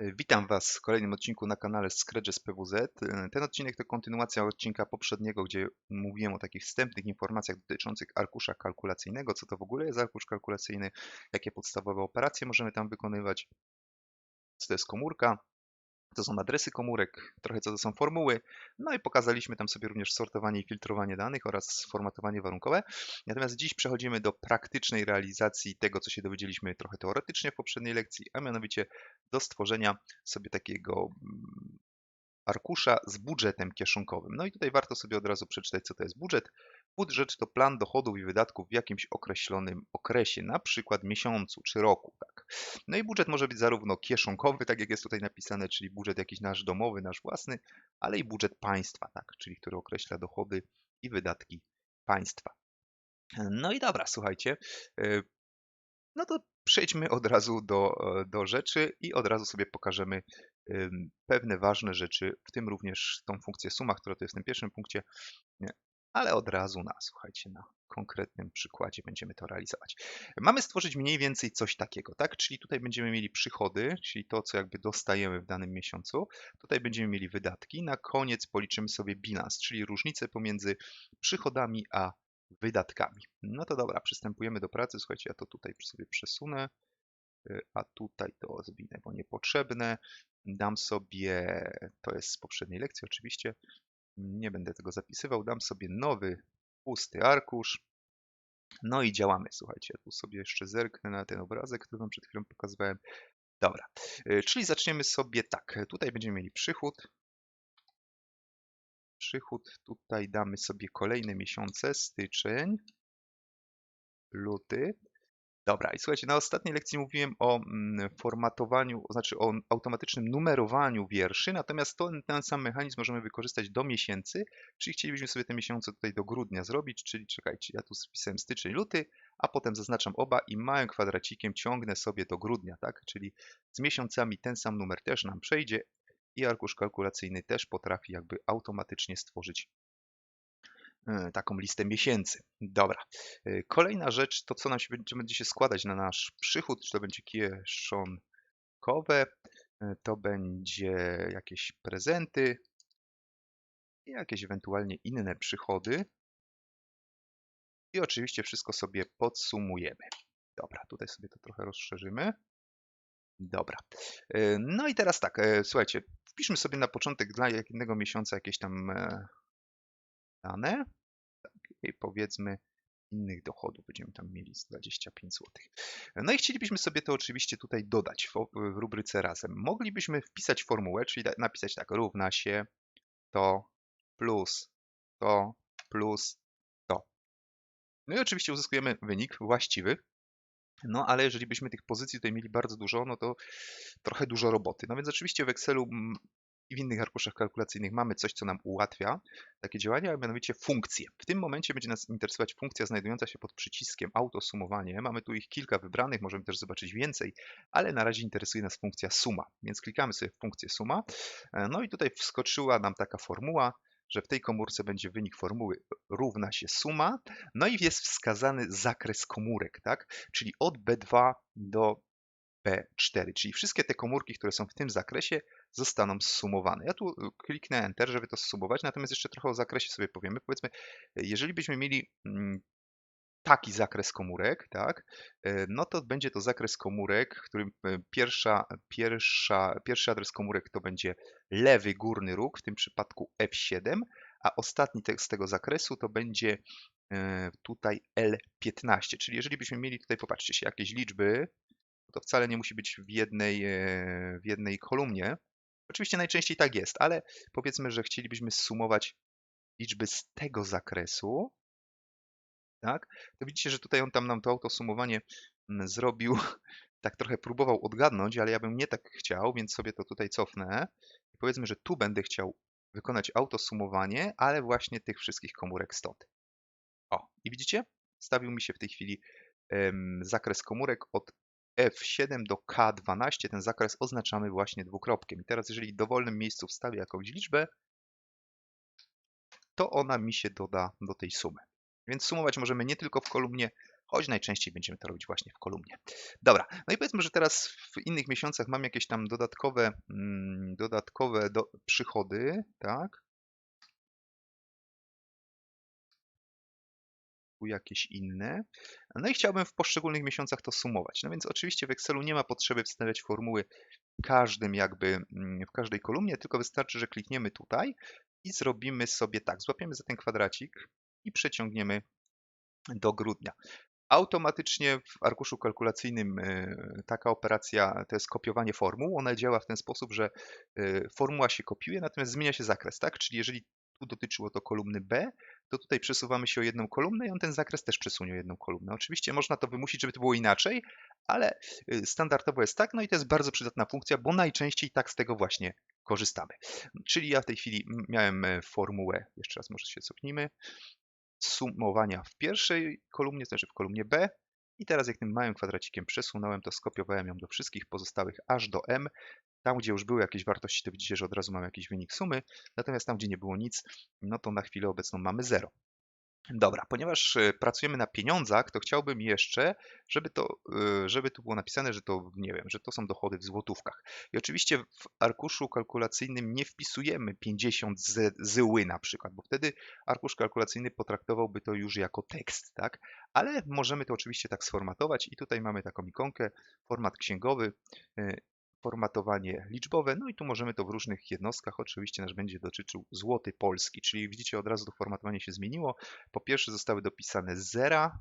Witam Was w kolejnym odcinku na kanale Scratches PWZ. Ten odcinek to kontynuacja odcinka poprzedniego, gdzie mówiłem o takich wstępnych informacjach dotyczących arkusza kalkulacyjnego, co to w ogóle jest arkusz kalkulacyjny, jakie podstawowe operacje możemy tam wykonywać, co to jest komórka, to są adresy komórek, trochę co to są formuły, no i pokazaliśmy tam sobie również sortowanie i filtrowanie danych oraz formatowanie warunkowe. Natomiast dziś przechodzimy do praktycznej realizacji tego, co się dowiedzieliśmy trochę teoretycznie w poprzedniej lekcji, a mianowicie do stworzenia sobie takiego mm, arkusza z budżetem kieszonkowym. No i tutaj warto sobie od razu przeczytać, co to jest budżet. Budżet to plan dochodów i wydatków w jakimś określonym okresie, na przykład miesiącu czy roku. Tak. No i budżet może być zarówno kieszonkowy, tak jak jest tutaj napisane, czyli budżet jakiś nasz domowy, nasz własny, ale i budżet państwa, tak, czyli który określa dochody i wydatki państwa. No i dobra, słuchajcie, y, no to przejdźmy od razu do, do rzeczy i od razu sobie pokażemy pewne ważne rzeczy, w tym również tą funkcję suma, która to jest w tym pierwszym punkcie, ale od razu na, słuchajcie, na konkretnym przykładzie będziemy to realizować. Mamy stworzyć mniej więcej coś takiego, tak? Czyli tutaj będziemy mieli przychody, czyli to, co jakby dostajemy w danym miesiącu. Tutaj będziemy mieli wydatki. Na koniec policzymy sobie bilans, czyli różnicę pomiędzy przychodami a wydatkami. No to dobra, przystępujemy do pracy. Słuchajcie, ja to tutaj sobie przesunę, y, a tutaj to zwinę, bo niepotrzebne. Dam sobie, to jest z poprzedniej lekcji oczywiście, nie będę tego zapisywał, dam sobie nowy pusty arkusz. No i działamy, słuchajcie, tu sobie jeszcze zerknę na ten obrazek, który Wam przed chwilą pokazywałem. Dobra, y, czyli zaczniemy sobie tak, tutaj będziemy mieli przychód, przychód. Tutaj damy sobie kolejne miesiące, styczeń, luty. Dobra, i słuchajcie, na ostatniej lekcji mówiłem o mm, formatowaniu, znaczy o automatycznym numerowaniu wierszy, natomiast ten, ten sam mechanizm możemy wykorzystać do miesięcy, czyli chcielibyśmy sobie te miesiące tutaj do grudnia zrobić, czyli czekajcie, ja tu spisałem styczeń, luty, a potem zaznaczam oba i małym kwadracikiem ciągnę sobie do grudnia, tak? Czyli z miesiącami ten sam numer też nam przejdzie, i arkusz kalkulacyjny też potrafi jakby automatycznie stworzyć taką listę miesięcy. Dobra. E, kolejna rzecz to co nam się będzie, będzie się składać na nasz przychód, czy to będzie kieszonkowe, e, to będzie jakieś prezenty i jakieś ewentualnie inne przychody. I oczywiście wszystko sobie podsumujemy. Dobra, tutaj sobie to trochę rozszerzymy. Dobra. No i teraz tak, słuchajcie, Wpiszmy sobie na początek dla jednego miesiąca jakieś tam e, dane tak, i powiedzmy innych dochodów. Będziemy tam mieli 25 zł. No i chcielibyśmy sobie to oczywiście tutaj dodać w, w rubryce razem. Moglibyśmy wpisać formułę, czyli napisać tak, równa się to plus to plus to. No i oczywiście uzyskujemy wynik właściwy. No ale jeżeli byśmy tych pozycji tutaj mieli bardzo dużo, no to trochę dużo roboty. No więc oczywiście w Excelu i w innych arkuszach kalkulacyjnych mamy coś, co nam ułatwia takie działania, a mianowicie funkcje. W tym momencie będzie nas interesować funkcja znajdująca się pod przyciskiem autosumowanie. Mamy tu ich kilka wybranych, możemy też zobaczyć więcej, ale na razie interesuje nas funkcja suma, więc klikamy sobie w funkcję suma. E, no i tutaj wskoczyła nam taka formuła, że w tej komórce będzie wynik formuły równa się suma, no i jest wskazany zakres komórek, tak? Czyli od B2 do B4, czyli wszystkie te komórki, które są w tym zakresie zostaną zsumowane. Ja tu y, kliknę Enter, żeby to zsumować, natomiast jeszcze trochę o zakresie sobie powiemy. Powiedzmy, jeżeli byśmy mieli mm, taki zakres komórek, tak, y, no to będzie to zakres komórek, w którym y, pierwsza, pierwsza, pierwszy adres komórek to będzie lewy górny róg, w tym przypadku F7, a ostatni z tego zakresu to będzie tutaj L15, czyli jeżeli byśmy mieli tutaj, popatrzcie się, jakieś liczby, to wcale nie musi być w jednej, w jednej kolumnie, Oczywiście najczęściej tak jest, ale powiedzmy, że chcielibyśmy sumować liczby z tego zakresu, tak? To widzicie, że tutaj on tam nam to autosumowanie mm, zrobił, tak trochę próbował odgadnąć, ale ja bym nie tak chciał, więc sobie to tutaj cofnę. I powiedzmy, że tu będę chciał wykonać autosumowanie, ale właśnie tych wszystkich komórek stąd. O, i widzicie? Stawił mi się w tej chwili zakres komórek od F7 do K12 ten zakres oznaczamy właśnie dwukropkiem. I teraz jeżeli w dowolnym miejscu wstawię jakąś liczbę, to ona mi się doda do tej sumy. Więc sumować możemy nie tylko w kolumnie choć najczęściej będziemy to robić właśnie w kolumnie. Dobra, no i powiedzmy, że teraz w innych miesiącach mam jakieś tam dodatkowe, mm, dodatkowe do, przychody, tak? Tu jakieś inne. No i chciałbym w poszczególnych miesiącach to sumować. No więc oczywiście w Excelu nie ma potrzeby wstawiać formuły każdym jakby, mm, w każdej kolumnie, tylko wystarczy, że klikniemy tutaj i zrobimy sobie tak, złapiemy za ten kwadracik i przeciągniemy do grudnia. Automatycznie w arkuszu kalkulacyjnym e, taka operacja to jest kopiowanie formuł. Ona działa w ten sposób, że e, formuła się kopiuje, natomiast zmienia się zakres, tak? Czyli jeżeli dotyczyło to kolumny B, to tutaj przesuwamy się o jedną kolumnę i on ten zakres też przesunie o jedną kolumnę. Oczywiście można to wymusić, żeby to było inaczej, ale e, standardowo jest tak, no i to jest bardzo przydatna funkcja, bo najczęściej tak z tego właśnie korzystamy. Czyli ja w tej chwili miałem formułę, jeszcze raz może się cofnijmy, sumowania w pierwszej kolumnie, znaczy w kolumnie B. I teraz jak tym małym kwadracikiem przesunąłem, to skopiowałem ją do wszystkich pozostałych aż do M. Tam, gdzie już były jakieś wartości, to widzicie, że od razu mamy jakiś wynik sumy. Natomiast tam, gdzie nie było nic, no to na chwilę obecną mamy 0. Dobra, ponieważ e, pracujemy na pieniądzach, to chciałbym jeszcze, żeby to, e, żeby tu było napisane, że to, nie wiem, że to są dochody w złotówkach. I oczywiście w arkuszu kalkulacyjnym nie wpisujemy 50 z, zyły na przykład, bo wtedy arkusz kalkulacyjny potraktowałby to już jako tekst, tak? Ale możemy to oczywiście tak sformatować i tutaj mamy taką ikonkę, format księgowy e, formatowanie liczbowe, no i tu możemy to w różnych jednostkach, oczywiście nasz będzie dotyczył złoty polski, czyli widzicie od razu to formatowanie się zmieniło. Po pierwsze zostały dopisane zera,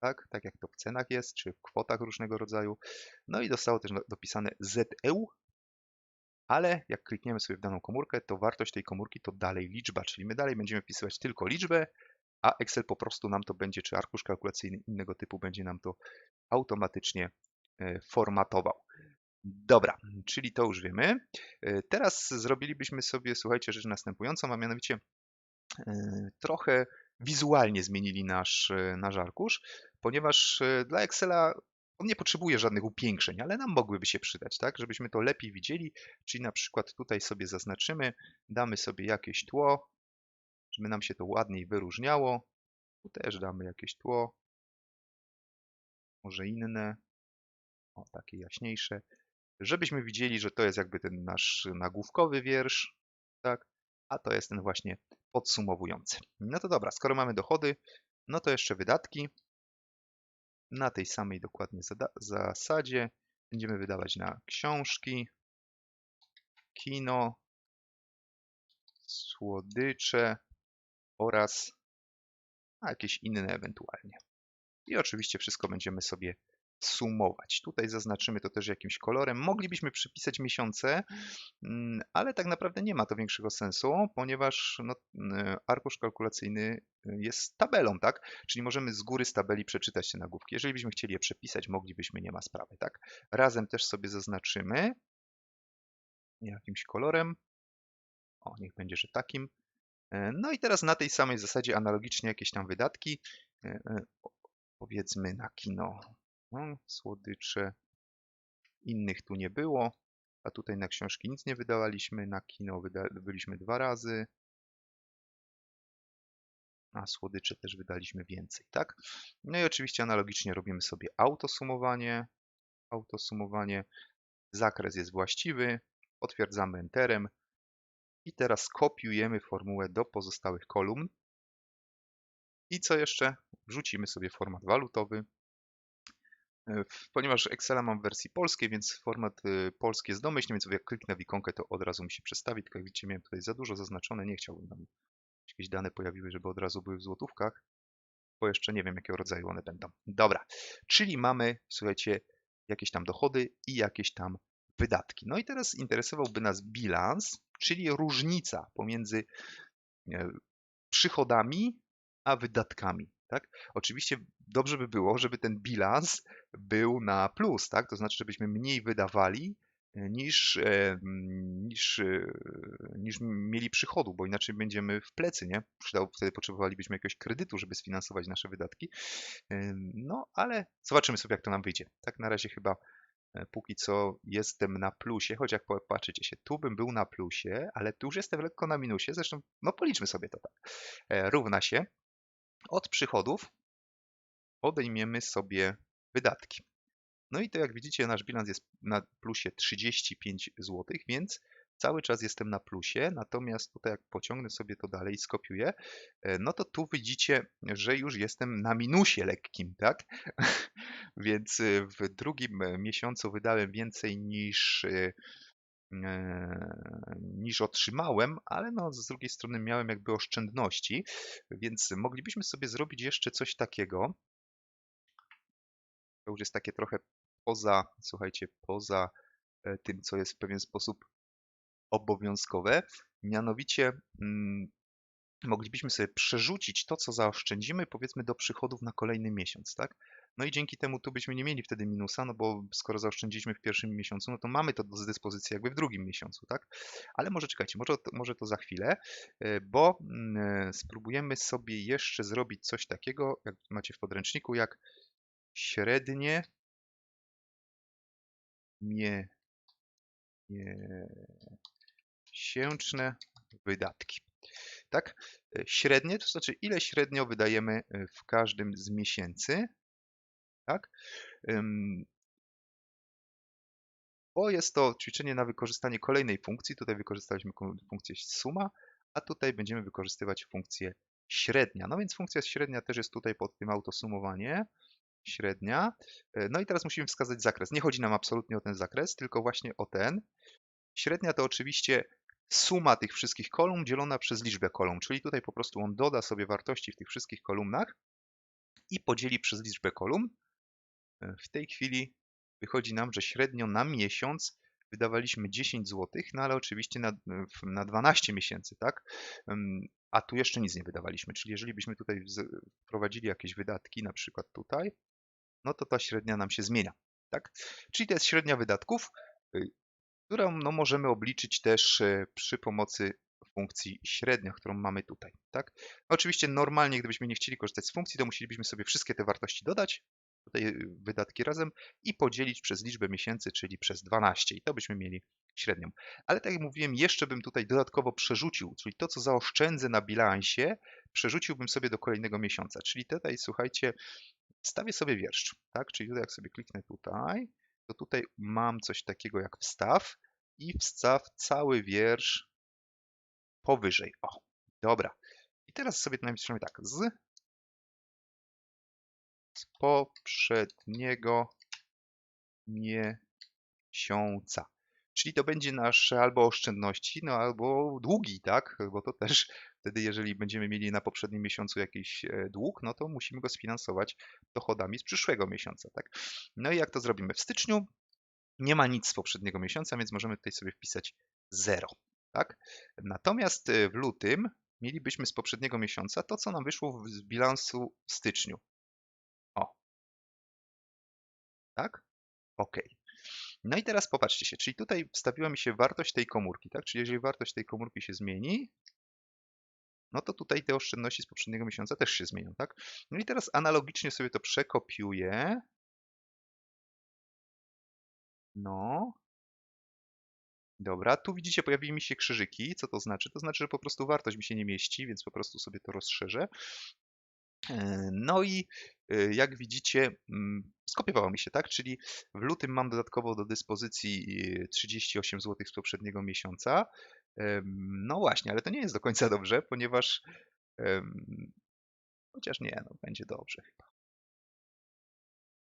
tak, tak jak to w cenach jest, czy w kwotach różnego rodzaju, no i zostało też dopisane ZEU, ale jak klikniemy sobie w daną komórkę, to wartość tej komórki to dalej liczba, czyli my dalej będziemy wpisywać tylko liczbę, a Excel po prostu nam to będzie, czy arkusz kalkulacyjny innego typu będzie nam to automatycznie e, formatował. Dobra, czyli to już wiemy. E, teraz zrobilibyśmy sobie, słuchajcie, rzecz następującą, a mianowicie e, trochę wizualnie zmienili nasz, e, nasz arkusz, ponieważ dla Excela on nie potrzebuje żadnych upiększeń, ale nam mogłyby się przydać, tak, żebyśmy to lepiej widzieli, czyli na przykład tutaj sobie zaznaczymy, damy sobie jakieś tło, żeby nam się to ładniej wyróżniało. Tu też damy jakieś tło, może inne, o takie jaśniejsze żebyśmy widzieli, że to jest jakby ten nasz nagłówkowy wiersz, tak? A to jest ten właśnie podsumowujący. No to dobra, skoro mamy dochody, no to jeszcze wydatki. Na tej samej dokładnie zasadzie będziemy wydawać na książki, kino, słodycze oraz jakieś inne ewentualnie. I oczywiście wszystko będziemy sobie sumować. Tutaj zaznaczymy to też jakimś kolorem. Moglibyśmy przypisać miesiące, mm, ale tak naprawdę nie ma to większego sensu, ponieważ no, mm, arkusz kalkulacyjny jest tabelą, tak? Czyli możemy z góry z tabeli przeczytać te nagłówki. Jeżeli byśmy chcieli je przepisać, moglibyśmy, nie ma sprawy, tak? Razem też sobie zaznaczymy jakimś kolorem. O, niech będzie, że takim. E, no i teraz na tej samej zasadzie analogicznie jakieś tam wydatki, powiedzmy na kino no, słodycze. Innych tu nie było. A tutaj na książki nic nie wydawaliśmy. Na kino wyda byliśmy dwa razy. A słodycze też wydaliśmy więcej, tak? No i oczywiście analogicznie robimy sobie autosumowanie. Autosumowanie. Zakres jest właściwy. Potwierdzamy Enterem. I teraz kopiujemy formułę do pozostałych kolumn. I co jeszcze? Wrzucimy sobie format walutowy. E, ponieważ Excela mam w wersji polskiej, więc format y, polski jest domyślny, więc jak kliknę w ikonkę, to od razu mi się przestawi. Tylko jak widzicie, miałem tutaj za dużo zaznaczone. Nie chciałbym tam jakieś dane pojawiły, żeby od razu były w złotówkach, bo jeszcze nie wiem, jakiego rodzaju one będą. Dobra, czyli mamy, słuchajcie, jakieś tam dochody i jakieś tam wydatki. No i teraz interesowałby nas bilans, czyli różnica pomiędzy e, przychodami a wydatkami. Tak? Oczywiście dobrze by było, żeby ten bilans był na plus, tak? to znaczy, żebyśmy mniej wydawali e, niż, e, niż, e, niż mieli przychodu, bo inaczej będziemy w plecy, nie? Wtedy potrzebowalibyśmy jakiegoś kredytu, żeby sfinansować nasze wydatki. No, ale zobaczymy sobie, jak to nam wyjdzie. Tak na razie chyba póki co jestem na plusie, choć jak popatrzycie się, tu bym był na plusie, ale tu już jestem lekko na minusie, zresztą no policzmy sobie to tak. Równa się od przychodów odejmiemy sobie wydatki. No i to jak widzicie nasz bilans jest na plusie 35 zł, więc cały czas jestem na plusie, natomiast tutaj jak pociągnę sobie to dalej i skopiuję, e, no to tu widzicie, że już jestem na minusie lekkim, tak? Więc e, w drugim e, miesiącu wydałem więcej niż niż otrzymałem, ale no z drugiej strony miałem jakby oszczędności, więc moglibyśmy sobie zrobić jeszcze coś takiego. To już jest takie trochę poza, słuchajcie, poza tym, co jest w pewien sposób obowiązkowe. Mianowicie mm, moglibyśmy sobie przerzucić to, co zaoszczędzimy, powiedzmy do przychodów na kolejny miesiąc, tak? No i dzięki temu tu byśmy nie mieli wtedy minusa, no bo skoro zaoszczędziliśmy w pierwszym miesiącu, no to mamy to do dyspozycji jakby w drugim miesiącu, tak? Ale może czekajcie, może może to za chwilę, e, bo mm, e, spróbujemy sobie jeszcze zrobić coś takiego, jak macie w podręczniku, jak średnie mie, miesięczne wydatki. Tak? E, średnie, to znaczy ile średnio wydajemy w każdym z miesięcy tak? Bo jest to ćwiczenie na wykorzystanie kolejnej funkcji. Tutaj wykorzystaliśmy funkcję suma, a tutaj będziemy wykorzystywać funkcję średnia. No więc funkcja średnia też jest tutaj pod tym autosumowanie. Średnia. E, no i teraz musimy wskazać zakres. Nie chodzi nam absolutnie o ten zakres, tylko właśnie o ten. Średnia to oczywiście suma tych wszystkich kolumn dzielona przez liczbę kolumn, czyli tutaj po prostu on doda sobie wartości w tych wszystkich kolumnach i podzieli przez liczbę kolumn. W tej chwili wychodzi nam, że średnio na miesiąc wydawaliśmy 10 zł, no ale oczywiście na, na 12 miesięcy, tak? A tu jeszcze nic nie wydawaliśmy, czyli jeżeli byśmy tutaj wprowadzili jakieś wydatki, na przykład tutaj, no to ta średnia nam się zmienia, tak? Czyli to jest średnia wydatków, y, którą no, możemy obliczyć też e, przy pomocy funkcji średnia, którą mamy tutaj, tak? Oczywiście normalnie, gdybyśmy nie chcieli korzystać z funkcji, to musielibyśmy sobie wszystkie te wartości dodać, tutaj y, wydatki razem i podzielić przez liczbę miesięcy, czyli przez 12 i to byśmy mieli średnią. Ale tak jak mówiłem, jeszcze bym tutaj dodatkowo przerzucił, czyli to, co zaoszczędzę na bilansie, przerzuciłbym sobie do kolejnego miesiąca. Czyli tutaj, słuchajcie, stawię sobie wiersz, tak? Czyli tutaj jak sobie kliknę tutaj, to tutaj mam coś takiego jak wstaw i wstaw cały wiersz powyżej. O, dobra. I teraz sobie napiszemy tak, z z poprzedniego miesiąca. Czyli to będzie nasze albo oszczędności, no albo długi, tak? Bo to też wtedy, jeżeli będziemy mieli na poprzednim miesiącu jakiś e, dług, no to musimy go sfinansować dochodami z przyszłego miesiąca, tak? No i jak to zrobimy? W styczniu nie ma nic z poprzedniego miesiąca, więc możemy tutaj sobie wpisać 0, tak? Natomiast e, w lutym mielibyśmy z poprzedniego miesiąca to, co nam wyszło z bilansu w styczniu, tak? OK. No i teraz popatrzcie się, czyli tutaj wstawiła mi się wartość tej komórki, tak? Czyli jeżeli wartość tej komórki się zmieni, no to tutaj te oszczędności z poprzedniego miesiąca też się zmienią, tak? No i teraz analogicznie sobie to przekopiuję. No. Dobra, tu widzicie, pojawiły mi się krzyżyki. Co to znaczy? To znaczy, że po prostu wartość mi się nie mieści, więc po prostu sobie to rozszerzę. E, no i e, jak widzicie, mm, skopiowało mi się, tak? Czyli w lutym mam dodatkowo do dyspozycji 38 zł z poprzedniego miesiąca. No właśnie, ale to nie jest do końca dobrze, ponieważ chociaż nie, no będzie dobrze chyba.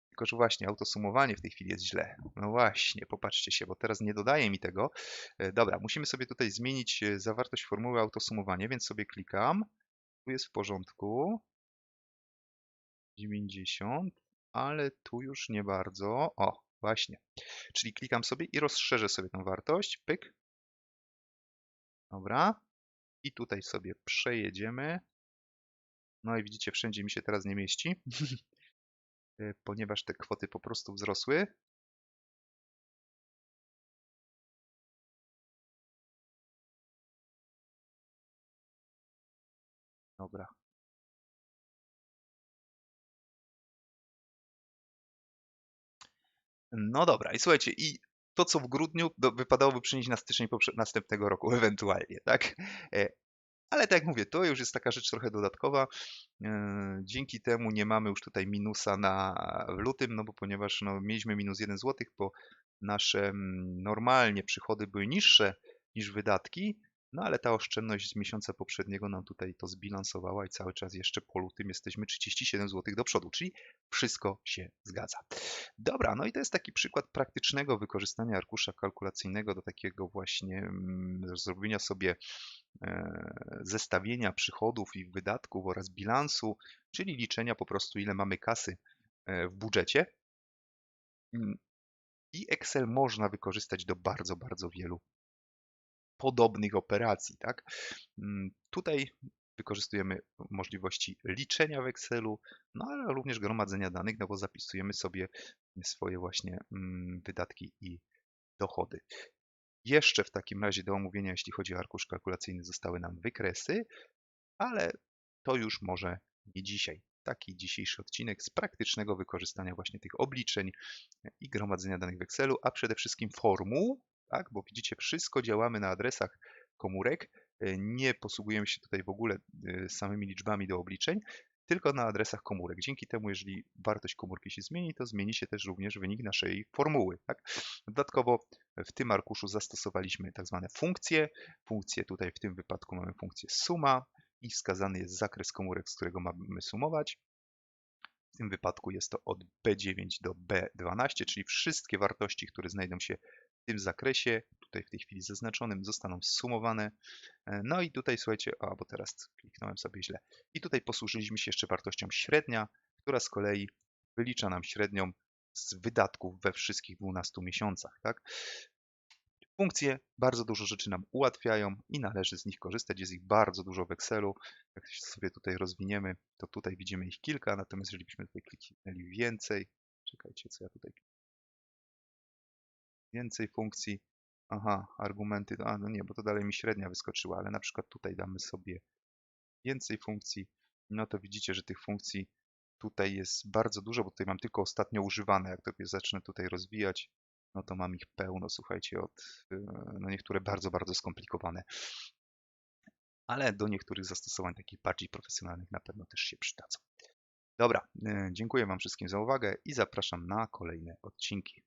Tylko, że właśnie autosumowanie w tej chwili jest źle. No właśnie, popatrzcie się, bo teraz nie dodaje mi tego. E, dobra, musimy sobie tutaj zmienić zawartość formuły autosumowanie, więc sobie klikam. Tu jest w porządku. 90, ale tu już nie bardzo. O, właśnie. Czyli klikam sobie i rozszerzę sobie tą wartość. Pyk. Dobra. I tutaj sobie przejedziemy. No i widzicie, wszędzie mi się teraz nie mieści, e, ponieważ te kwoty po prostu wzrosły. Dobra, No dobra, i słuchajcie, i to, co w grudniu, wypadałoby przynieść na styczeń następnego roku, ewentualnie, tak? E, Ale tak jak mówię, to już jest taka rzecz trochę dodatkowa. E, dzięki temu nie mamy już tutaj minusa na, w lutym, no bo ponieważ no, mieliśmy minus 1 zł, bo nasze mm, normalnie przychody były niższe niż wydatki, no ale ta oszczędność z miesiąca poprzedniego nam tutaj to zbilansowała i cały czas jeszcze po lutym jesteśmy 37 zł do przodu, czyli wszystko się zgadza. Dobra, no i to jest taki przykład praktycznego wykorzystania arkusza kalkulacyjnego do takiego właśnie mm, zrobienia sobie e, zestawienia przychodów i wydatków oraz bilansu, czyli liczenia po prostu ile mamy kasy e, w budżecie. Mm, I Excel można wykorzystać do bardzo, bardzo wielu podobnych operacji. Tak? Mm, tutaj wykorzystujemy możliwości liczenia w Excelu, no ale również gromadzenia danych, no bo zapisujemy sobie swoje właśnie mm, wydatki i dochody. Jeszcze w takim razie do omówienia, jeśli chodzi o arkusz kalkulacyjny, zostały nam wykresy, ale to już może nie dzisiaj. Taki dzisiejszy odcinek z praktycznego wykorzystania właśnie tych obliczeń i gromadzenia danych w Excelu, a przede wszystkim formuł, tak? Bo widzicie, wszystko działamy na adresach komórek, e, nie posługujemy się tutaj w ogóle e, samymi liczbami do obliczeń, tylko na adresach komórek. Dzięki temu, jeżeli wartość komórki się zmieni, to zmieni się też również wynik naszej formuły. Tak? Dodatkowo w tym arkuszu zastosowaliśmy tak zwane funkcje. Funkcje tutaj w tym wypadku mamy funkcję suma i wskazany jest zakres komórek, z którego mamy sumować. W tym wypadku jest to od B9 do B12, czyli wszystkie wartości, które znajdą się w tym zakresie, tutaj w tej chwili zaznaczonym, zostaną zsumowane. E, no i tutaj słuchajcie, a bo teraz kliknąłem sobie źle. I tutaj posłużyliśmy się jeszcze wartością średnia, która z kolei wylicza nam średnią z wydatków we wszystkich 12 miesiącach. Tak? Funkcje bardzo dużo rzeczy nam ułatwiają i należy z nich korzystać. Jest ich bardzo dużo w Excelu. Jak sobie tutaj rozwiniemy, to tutaj widzimy ich kilka, natomiast jeżeli byśmy tutaj kliknęli więcej, czekajcie, co ja tutaj więcej funkcji. Aha, argumenty, a no nie, bo to dalej mi średnia wyskoczyła, ale na przykład tutaj damy sobie więcej funkcji, no to widzicie, że tych funkcji tutaj jest bardzo dużo, bo tutaj mam tylko ostatnio używane. Jak sobie zacznę tutaj rozwijać, no to mam ich pełno, słuchajcie, od, y, no niektóre bardzo, bardzo skomplikowane. Ale do niektórych zastosowań takich bardziej profesjonalnych na pewno też się przydadzą. Dobra, y, dziękuję Wam wszystkim za uwagę i zapraszam na kolejne odcinki.